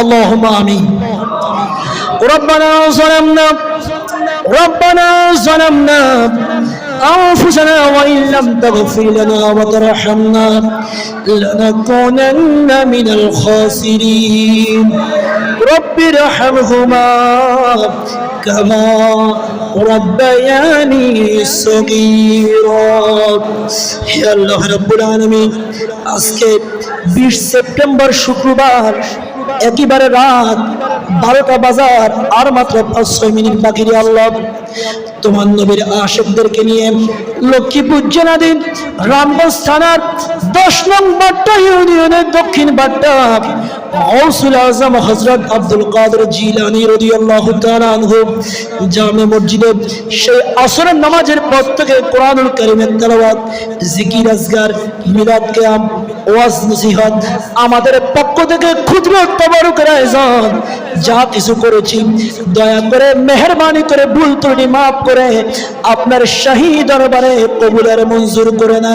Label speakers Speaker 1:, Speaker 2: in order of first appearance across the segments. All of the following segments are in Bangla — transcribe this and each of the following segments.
Speaker 1: اللهم آمين ربنا ظلمنا ربنا ظلمنا أنفسنا وإن لم تغفر لنا وترحمنا لنكونن من الخاسرين رب ارحمهما كما ربياني صغيرا يا الله رب العالمين আজকে বিশ সেপ্টেম্বর শুক্রবার একেবারে রাত বারোটা বাজার আর মাত্র পাঁচ ছয় মিনিট বাকি আল্লাহ। তোমার নবীর আশেকদেরকে নিয়ে লক্ষ্মীপুর জেলাধীন রামগঞ্জ থানার দশ নং বাট্টা ইউনিয়নের দক্ষিণ বাট্টা আব্দুল জিলানি জামে সেই আসরের নামাজের ওয়াজ আমাদের পক্ষ থেকে ক্ষুদ্র তবরুকের আয়োজন যা কিছু করেছি। দয়া করে মেহরবানি করে ভুল ত্রুটি মাফ করে আপনার শাহী দরবারে কবুলের মঞ্জুর করে না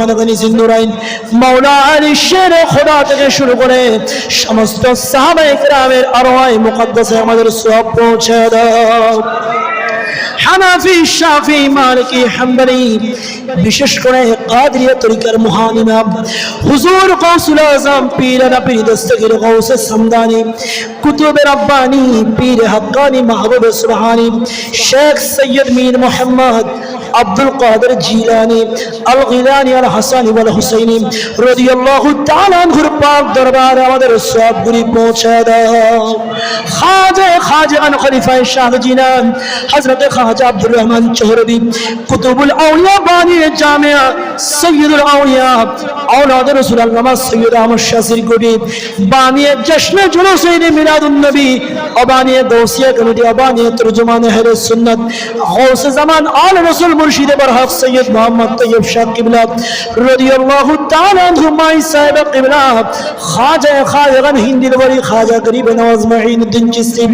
Speaker 1: ওসমান গনি সিন্দুরাইন মাওলা আলী শের খোদা থেকে শুরু করে সমস্ত সাহাবায়ে کرامের আরওয়াই মুকद्दসে আমাদের সব পৌঁছে দাও। হানাফি, শাফি, মালিকি, হাম্বলি, বিশেষ করে কাদরিয়া তরিকার মহান ইমাম, হুজুর গাউসুল আজম, পীর পীর দস্তগীর গৌসে সামদানি কুতুব রাব্বানি পীর হাক্কানি মাহবুব সুবহানি, শেখ সৈয়দ মীর মোহাম্মদ আব্দুল কাদের জিলানি আল গিলানি আল হাসান ইবাল হুসাইনি রদিয়াল্লাহু তাআলা আনহুর পাক দরবারে আমাদের সবগুলি পৌঁছে দাও। খাজা খাজা আন খলিফায়ে শাহ জিনান হযরত খাজা আব্দুর রহমান চৌধুরী কুতুবুল আউলিয়া বানি জামিয়া, সৈয়দুল আউলিয়া, আওলাদ রাসূলুল্লাহ আল্লামা সৈয়দ আহমদ শাসির গবি বানিয়ে জশ্নে জুলুসাইনি মিলাদুন নবী অবানিয়ে গৌসিয়া কমিটি অবানিয়ে তরজমান হেরে সুন্নাত, গৌসে জামান আল রাসূল মুর্শিদ আবার হক সৈয়দ মোহাম্মদ তৈয়ব শাহ কিবলা রাদিয়াল্লাহু তাআলা হুমাই সাহেব কিবলা, খাজা খাজাগান হিন্দির বাড়ি, খাজা গরিব নওয়াজ মহিনুদ্দিন চিস্তি,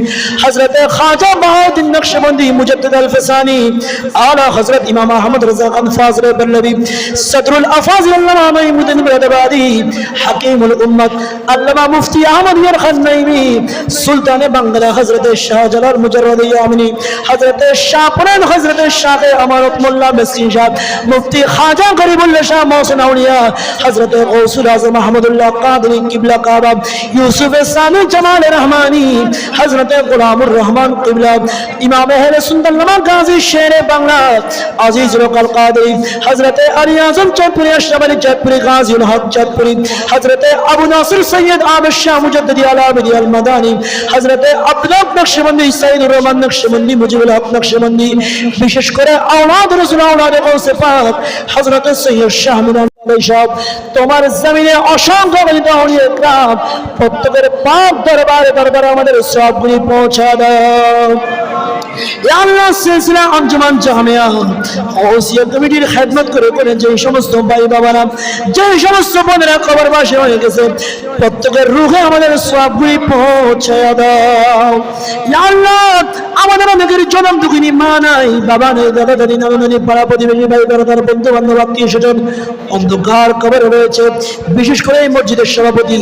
Speaker 1: হযরত খাজা বাহাউদ্দিন নকশবন্দি মুজাদ্দিদ আল ফাসানি আলা হযরত ইমাম আহমদ রাজা খান ফাজরে বল্লবী সদরুল আফাজিল আল্লামা মাইমুদ্দিন বিরাদাবাদি হাকিমুল উম্মত আল্লামা মুফতি আহমদ ইয়ার খান নাইমি, সুলতানে বাংলা হযরত শাহজালাল মুজাররদ ইয়ামিনী হযরত শাহপুরান হযরত শাহে আমারত মোল্লা মিসকিন সাহেব, মুফতি খাজা গরিবুল্লাহ শাহ মহসিন আউলিয়া, হযরত গৌসুল আজম মাহমুদুল্লাহ কাদরি কিবলা কাবা, ইউসুফ সানি জামাল রহমানি, হযরত গোলামুর রহমান কিবলা, ইমাম আহলে সুন্নাত নামা গাজী শের বাংলা, আজিজ রকাল কাদরি, হযরত আলী আজম চাঁদপুরি, আশরাফ আলী চাঁদপুরি হক চাঁদপুরি, হযরত আবু নাসির সৈয়দ আবদ শাহ মুজাদ্দিদি আলামিদি আল মাদানী, হযরত আব্দুল্লাহ নকশবন্দি, সাইদুর রহমান নকশবন্দি, মুজিবুল হক নকশবন্দি, বিশেষ করে আওলাদ রাসূল আওলাদ গৌসে পাক হযরত সৈয়দ শাহ মিনান সব তোমার জমিনে অসংখ্য গণিত অলিয়ে গ্রাম প্রত্যেকের পাক দরবারে দরবারে আমাদের সবগুলি পৌঁছা দাও ইয়া সিলসিলা জামিয়া কমিটির খেদমত করে করে যে সমস্ত ভাই বাবারা, যে সমস্ত বোনেরা বাসে হয়ে গেছে, প্রত্যেকের আমাদের সবগুলি পৌঁছে দাও। আল্লাহ, আমাদের অনেকের জনম মা নাই, বাবা নেই, দাদা দাদি, নানা পাড়া প্রতিবেশী ভাই বেড়াদার বন্ধু বান্ধব আত্মীয় স্বজন, অন্ধকার কবরে রয়েছে। বিশেষ করে এই মসজিদের সভাপতি,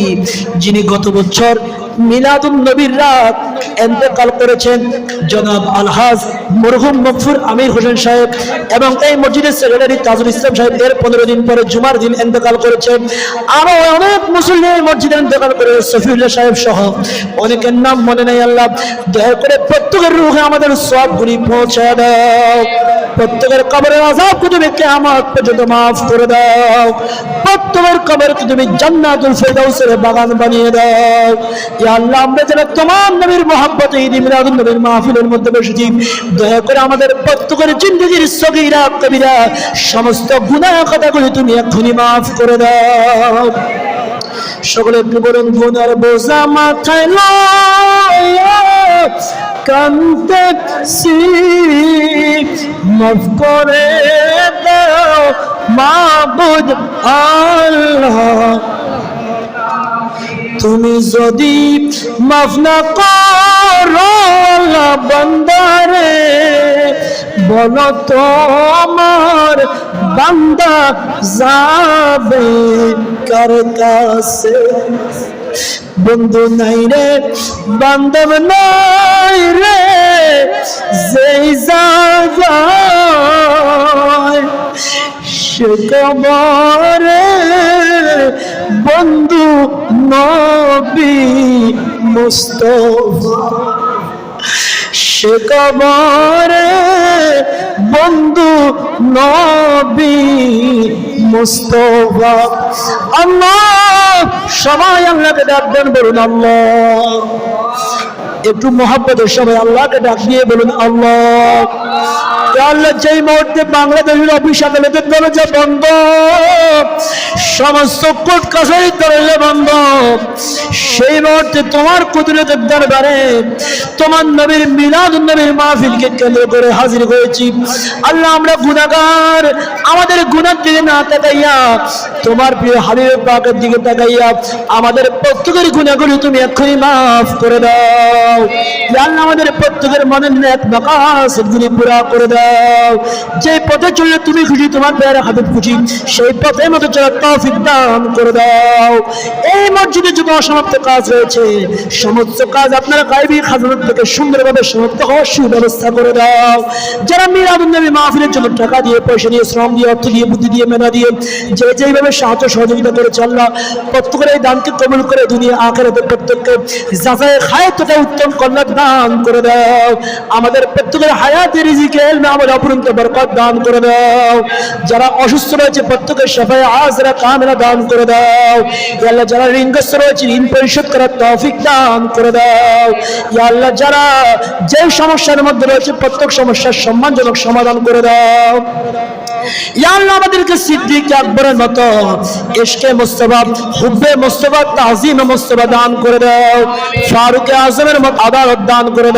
Speaker 1: যিনি গত বছর মিলাদুন নবীর রাত এন্তেকাল করেছেন জনাব আলহাজ মরহুম মকফুর আমির হোসেন সাহেব এবং এই মসজিদের সেক্রেটারি তাজুল ইসলাম সাহেব এর পনেরো দিন পরে জুমার দিন এন্তেকাল করেছেন। আরও অনেক মুসলিম এই মসজিদে এন্তেকাল করে সফিউল্লাহ সাহেব সহ। অনেকের নাম মনে নেই আল্লাহ। দয়া করে প্রত্যেকের রুহে আমাদের সবগুলি পৌঁছে দাও। প্রত্যেকের কবরের আজাবকে তুমি কিয়ামত পর্যন্ত মাফ করে দাও। প্রত্যেকের কবরকে তুমি জান্নাতুল ফেরদাউসের বাগান বানিয়ে দাও। ইয়া আল্লাহ, আমরা যারা তোমার নবীর মহব্বতে ঈদ মিলাদুন নবীর মাহফিলের মধ্যে বসেছি। দয়া করে আমাদের প্রত্যেকের জিন্দগির সগীরা, কবিরা, সমস্ত গুনাহ কথাগুলি তুমি এক্ষুনি মাফ করে দাও। সকলে বলুন, গুনার বোঝা মাথায় লয়া কান্তেছি মাফ করে দাও মাবুদ আল্লাহ। তুমি যদি মাফ না করো বান্দারে, বলো তোমার বান্দা যাবে কার কাছে? বন্ধু নাই রে, বান্ধব নাই রে, যেই জায়গায় সে কবরে বন্ধু নবী মুস্তফা। সে কবরে বন্ধু নবী মুস্তফা। আল্লাহ সবাই আল্লাহকে ডাকবেন বলুন আল্লাহ। একটু মহাব্বতের সবাই আল্লাহকে ডাক দিয়ে বলুন, আল্লাহ। আল্লাহ, যেই মুহূর্তে বাংলাদেশের অফিস আদালতের দরজা বন্ধ, সমস্ত কোর্ট কাছারির দরজা বন্ধ, সেই মুহূর্তে তোমার কুদরতের দরবারে তোমার নবীর মিলাদ নবীর মাহফিলকে কেন্দ্র করে হাজির হয়েছি। আল্লাহ, আমরা গুনাহগার, আমাদের গুনার দিকে না তাকাইয়া তোমার প্রিয় হাবিবের পাকের দিকে তাকাইয়া আমাদের প্রত্যেকের গুণাগুলি তুমি এক্ষুনি মাফ করে দাও। ইয়া আল্লাহ আমাদের প্রত্যেকের মনের নেক মাকাসের পুরা করে দাও। যে পথে চললে তুমি খুশি, তোমার পেয়ারা হাবিব খুশি, সেই পথের মতো চলার তৌফিক দান করে দাও। এই মসজিদে যত অসমাপ্ত কাজ রয়েছে, সমস্ত কাজ আপনারা গাইবি খাজানার থেকে সুন্দরভাবে সমাপ্ত হওয়ার সুব্যবস্থা করে দাও। যারা মিরাদুল নবী মাহফিলের জন্য টাকা দিয়ে, পয়সা দিয়ে, শ্রম দিয়ে, অর্থ দিয়ে, বুদ্ধি দিয়ে মেনা দিয়ে, যে যেইভাবে সাহায্য সহযোগিতা করে আল্লাহ, প্রত্যেকের এই দানকে কবুল করে দুনিয়া, আখেরাতে প্রত্যেককে যাচাই হায়াতটা উত্তম কল্যাণ দান করে দাও। আমাদের প্রত্যেকের হায়াতে রিজিকে আমাদের অপরন্ত বরকত দান করে দাও। যারা অসুস্থ রয়েছে, প্রত্যেকের সাফায় আজরা কামেরা দান করে দাও। আল্লাহ, যারা ঋণগ্রস্ত রয়েছে, ঋণ পরিশোধ করার তৌফিক দান করে দাও। ইয়া আল্লাহ, যারা যে সমস্যার মধ্যে রয়েছে, প্রত্যেক সমস্যার সম্মানজনক সমাধান করে দাও। আমাদেরকে আজমের দান করে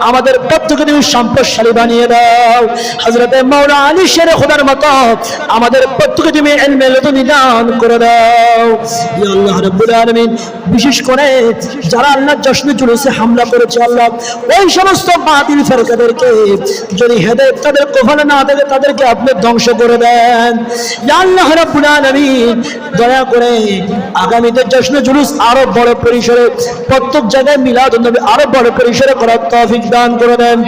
Speaker 1: আমাদের প্রত্যেককে তুমি সম্পদশালী বানিয়ে দাও। হযরত মাওলানা আলী শের আমাদের প্রত্যেককে তুমি দান করে দাও। আল্লাহ আলামিন, বিশেষ করে যারা আল্লাহ জশ্নে জুলুসে হামলা করেছে আল্লাহ, ওই সমস্ত বাতিল ফেরকাদেরকে যদি হেদায়েত তাদের কখনো না থাকে, তাদেরকে আপনি ধ্বংস করে দেন। আল্লাহ রাব্বুল আলামিন, দয়া করে আগামীতে জশ্ন জুলুস আরও বড় পরিসরে, প্রত্যেক জায়গায় মিলাদ নবী আরও বড় পরিসরে করার তৌফিক দান করে দেন।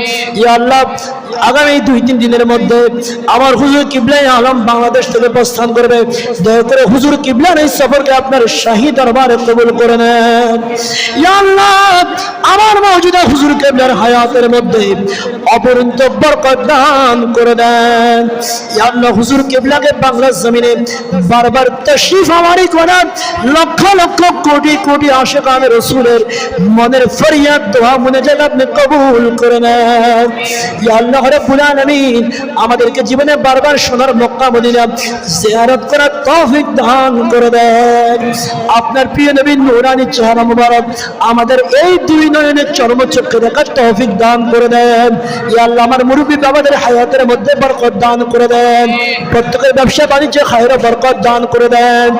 Speaker 1: ইয়া আল্লাহ, আগামী দুই, তিন দিনের মধ্যে আমার হুজুর কিবলাই আলম বাংলাদেশ থেকে প্রস্থান করবে। দয়া করে হুজুর কিবলার এই সফরকে আপনার শাহী দরবারে কবুল করে নেন। ইয়া আল্লাহ, আমার মৌজুদা হুজুর কিবলার হায়াতের মধ্যে অপরন্ত করে দেন। ইয়া আল্লাহ, হুজুর জমিনে বারবার তশরিফ আমারি করার লক্ষ লক্ষ কোটি কোটি আশেকান রসুলের মনের ফরিয়াদ, দোয়া, মনে যেন আপনি কবুল করে নেন। ইয়া আলামিন আমাদেরকে জীবনে বারবার সোনার মক্কা মদিনা জিয়ারত করার তৌফিক দান করে দেন। আপনার প্রিয় নবী নূরানী চেহারা মুবারক আমাদের এই দুই নয়নের চরমচক্ষে দেখার তৌফিক দান করে দেন। ইয়া আল্লাহ আমার মুরব্বী বাবাদের হায়াতের মধ্যে বরকত দান করে দেন। প্রত্যেকের ব্যবসা বাণিজ্য খায়ের বরকত দান করে দেন।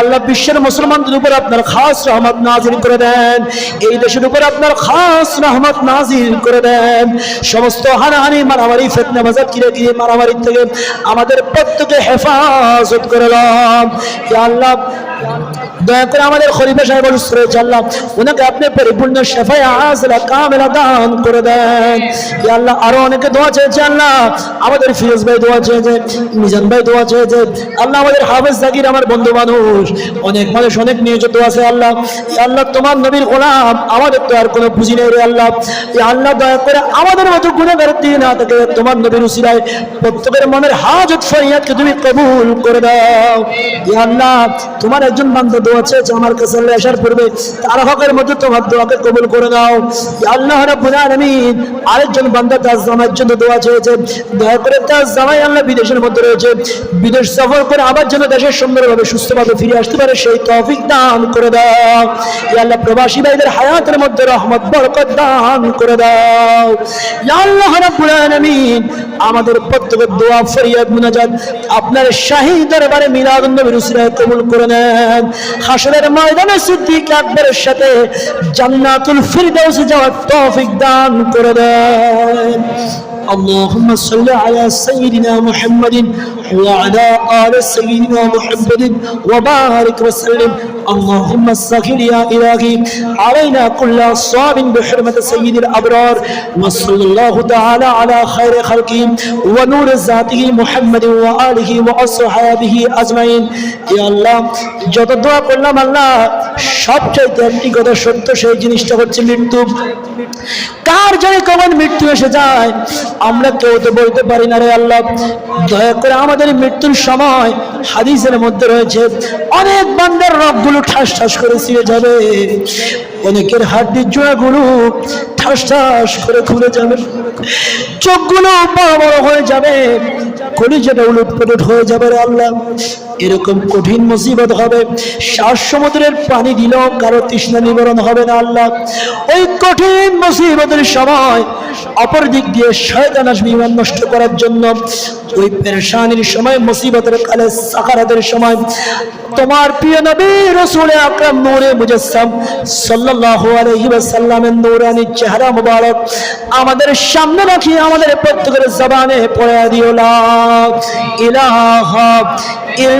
Speaker 1: আল্লাহ, বিশ্বের মুসলমানদের উপর আপনার খাস রহমত নাজিল করে দেন। এই দেশের উপর আপনার খাস রহমত নাজিল করে দেন। সমস্ত হানাহানি, মারামারি, ফেতনা বাজার কিরে কিরে মারামারি থেকে আমাদের প্রত্যেকে হেফাজত করে ইয়া আল্লাহ দয়া করে আমাদের খলিফা সাহেব রয়েছে আল্লাহ ওনাকে আপনি পরিপূর্ণ শেফায় আজলা কামেলা দান করে দেন। আল্লাহ, আরও অনেকে দোয়া চেয়েছে, আল্লাহ। আমাদের ফিরোজ ভাই দোয়া চেয়েছে, মিজান ভাই দোয়া চেয়েছে। আল্লাহ, আমাদের হাফেজ জাকির আমার বন্ধু মানুষ। অনেক মানুষ, অনেক নিয়োজিত আছে, আল্লাহ। আল্লাহ, তোমার নবীর গোলাম, আমাদের তো আর কোনো পুঁজি নেই রে, আল্লাহ। আল্লাহ, দয়া করে আমাদের মতো গুণাগার দিয়ে না থাকে তোমার নবীর উসিলায় প্রত্যেকের মনের হাজত, ফরিয়াদকে তুমি কবুল করে দাও। আল্লাহ, তোমার একজন বান্দা দোয়া চেয়েছে আমার কাছে আল্লাহ আসার পূর্বে তার হকের মধ্যে তোমার দোয়াকে কবুল করে দাও আল্লাহ রাব্বুল আলামিন, আরেকজন বান্দা তার জামাইয়ের জন্য দোয়া চেয়েছে। দয়া করে তার জামাই আল্লাহ বিদেশের মধ্যে রয়েছে। বিদেশ সফর করে আবার যেন দেশের সুন্দরভাবে, সুস্থভাবে ফিরে আসতে পারে, সেই তৌফিক দান করে দাও। আল্লাহ, প্রবাসী ভাইদের হায়াতের মধ্যে রহমত, বরকত দান করে দাও। আল্লাহ রাব্বুল আলামিন, আমাদের প্রত্যেকের দোয়া ফরিয়াদ মুনাজাত। আপনার শাহী দরবারে মিলাদ নবীর উসিলায় কবুল করে নেন। হাসরের ময়দানে সিদ্দিক আকবরের সাথে জান্নাতুল ফিরদাউসে যাওয়ার তৌফিক দান করে দেন। اللهم صل على سيدنا محمد وعلى آل سيدنا محمد وبارك وسلم اللهم سخر يا إلهي علينا كل أصاب بحرمة سيد الأبرار وصلى الله تعالى على خير خلقه ونور ذاته محمد وآله وأصحابه أجمعين يا الله যত দোয়া করলাম আল্লাহ সবচাইতে একটি কথা সত্য সেই জিনিসটা হচ্ছে মৃত্যু কার জানে কখন মৃত্যু এসে যায় আমরা কেউ তো বলতে পারি না রে আল্লাহ। দয়া করে আমাদের মৃত্যুর সময় হাদিসের মধ্যে রয়েছে, অনেক বান্দার রবগুলো ঠাস ঠাস করে ছিঁড়ে যাবে। অনেকের হাড্ডির জোড়াগুলো ঠাস ঠাস করে খুলে যাবে। চোখগুলো বড় বড় হয়ে যাবে। কলিজাটা উলুট পলট হয়ে যাবে রে আল্লাহ। এরকম কঠিন মুসিবত হবে। শ্বাস সমুদ্রের পানি দিলেও কারও তৃষ্ণা নিবারণ হবে না আল্লাহ। ওই কঠিন মুসিবতের সময় অপর দিক দিয়ে শয়তান আসবে ইমান নষ্ট করার জন্য। ওই পেরেশানির সময়, মুসিবতের কালে সাকারাতের সময়। তোমার প্রিয় নবী রসুল আকরাম নূরে মুজাসসাম সাল্লাল্লাহু আলাইহি ওয়াসাল্লামের নূরানি চেহারা মুবারক আমাদের সামনে রাখি আমাদের প্রত্যেকের জবানে পড়ে দিও, লা ইলাহা